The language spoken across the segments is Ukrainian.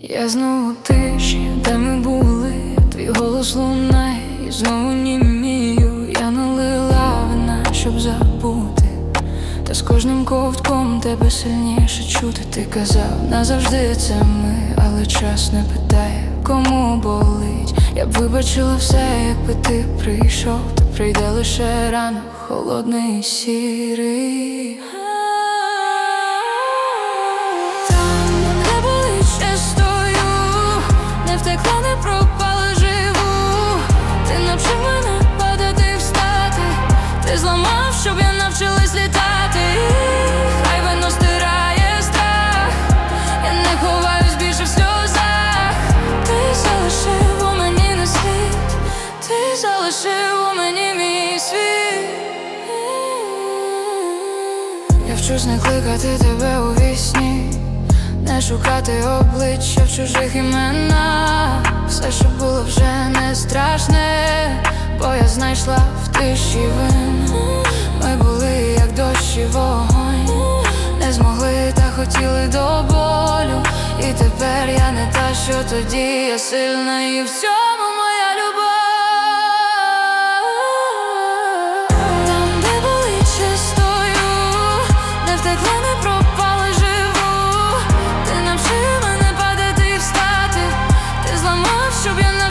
Я знову тиші, де ми були, твій голос лунає, і знову німію. Я налила вина, щоб забути. Та з кожним ковтком тебе сильніше чути. Ти казав, назавжди це ми, але час не питає, кому болить. Я б вибачила все, якби ти прийшов, та прийде лише ранок, холодний сірий. Втекла, не пропала живу. Ти навчив мене падати встати. Ти зламав, щоб я навчилась літати. Хай вино стирає страх. Я не ховаюсь більше в сльозах. Ти залишив у мені не світ. Ти залишив у мені мій світ. Я вчусь не кликати тебе у вісні, не шукати обличчя в чужих іменах. Все, що було вже не страшне, бо я знайшла в тиші вину. Ми були, як дощ і вогонь, не змогли та хотіли до болю. І тепер я не та, що тоді я сильна і в цьому моя любов.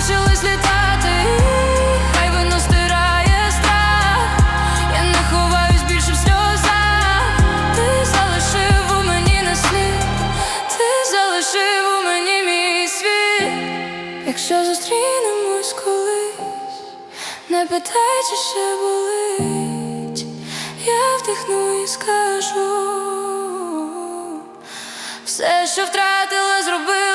Навчилась літати. Хай вино стирає страх. Я не ховаюсь більше в сльозах. Ти залишив у мені на слід. Ти залишив у мені мій світ. Якщо зустрінемось колись. Не питай, чи ще болить, я вдихну і скажу все, що втратила, зробила